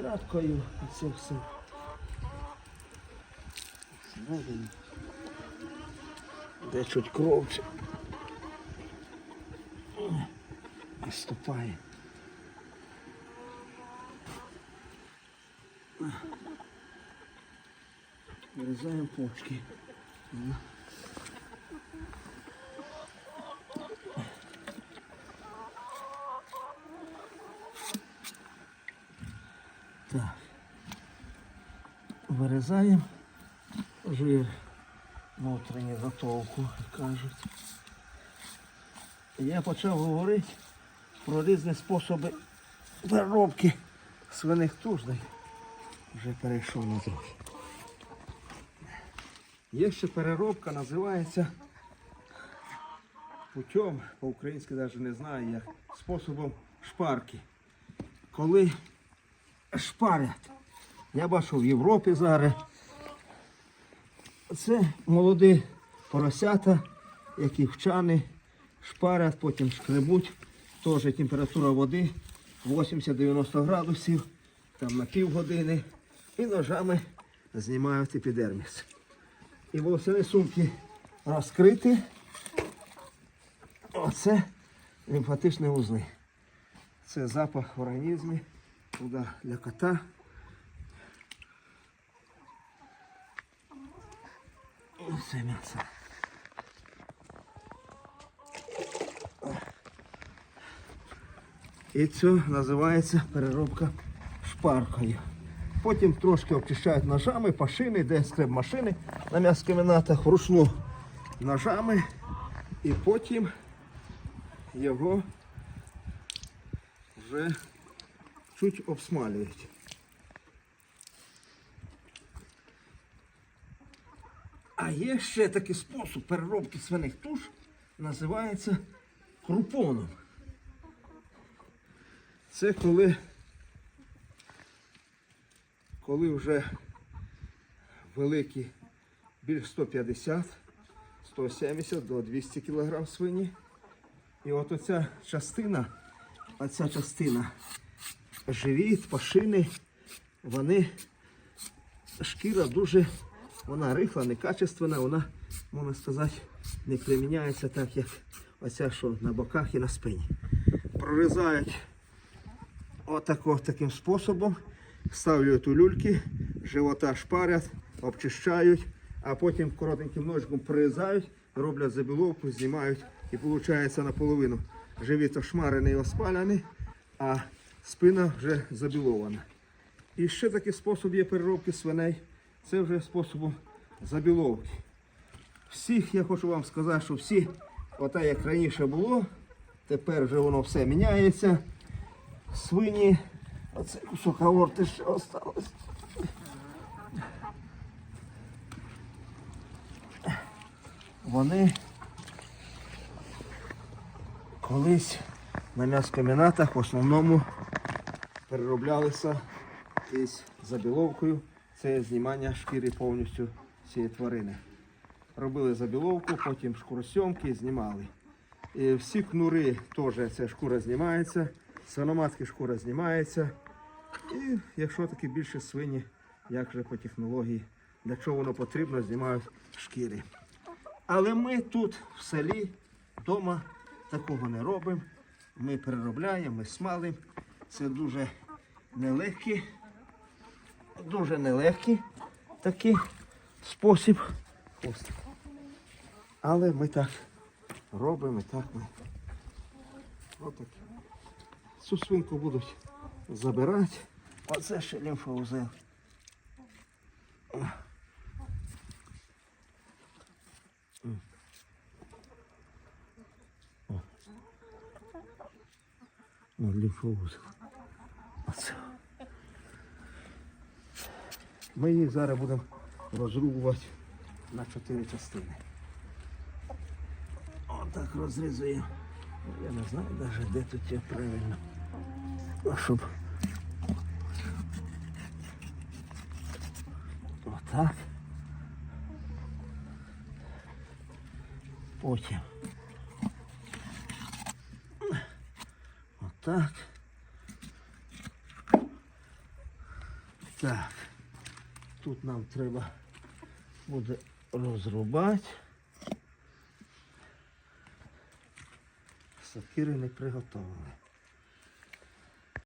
тряпкою і це все. Де чуть кровче. Наступає. Вирізаємо почки. Так. Вирізаємо жир, внутрішню затовку, кажуть. Я почав говорити про різні способи переробки свиних тужних. Вже перейшов на другий. Є ще переробка, називається путем, по-українськи навіть не знаю як, способом шпарки. Коли шпарять, я бачу в Європі зараз, це молоді поросята, які вчани шпарять, потім шкребуть. Теж температура води 80-90 градусів, там на півгодини. І ножами знімають епідерміс. І волосяні сумки розкриті. Оце лімфатичні вузли. Це запах в організмі. Туди для кота. І Це м'ясо. І це називається переробка шпаркою. Потім трошки обчищають ножами, пашини, де скреб машини на м'яскомінатах вручну ножами. І потім його вже чуть обсмалюють. А є ще такий спосіб переробки свиних туш, називається крупоном. Це коли, коли вже великі більш 150, 170 до 200 кг свині. І от оця частина, оця частина живіт, пашини, вони, шкіра дуже, вона рихла, некачественна, вона, можна сказати, не приміняється так, як оця, що на боках і на спині. Прорізають отако, таким способом, ставлять у люльки, живота шпарять, обчищають, а потім коротеньким ножиком прорізають, роблять забіловку, знімають і виходить наполовину. Живіт ошмарений оспаляний, а спина вже забілована. І ще такий спосіб є переробки свиней. Це вже способом забіловки. Всіх я хочу вам сказати, що всі, оте як раніше було, тепер вже воно все міняється. Свині, оце кусок аорти ще осталось. Вони колись на м'яскомінатах в основному перероблялися із забіловкою. Це знімання шкіри повністю цієї тварини. Робили забіловку, потім шкуросьомки знімали. І всі кнури теж ця шкура знімається, свиноматки шкура знімається. І якщо такі більше свині, як же по технології, для чого воно потрібно, знімають шкіри. Але ми тут в селі вдома такого не робимо. Ми переробляємо, ми смалимо. Це дуже нелегкий, дуже нелегкий такий спосіб. Хвостик. Але ми так робимо, так ми. Отак. Цю свинку будуть забирати. Оце ще лімфоузел. О, лімфоузел. Ми їх зараз будемо розрубувати на чотири частини. Отак розрізуємо. Я не знаю навіть де тут я правильно. Щоб отак. Потім. Отак. Так. Тут нам треба буде розрубати. Сокири не приготували.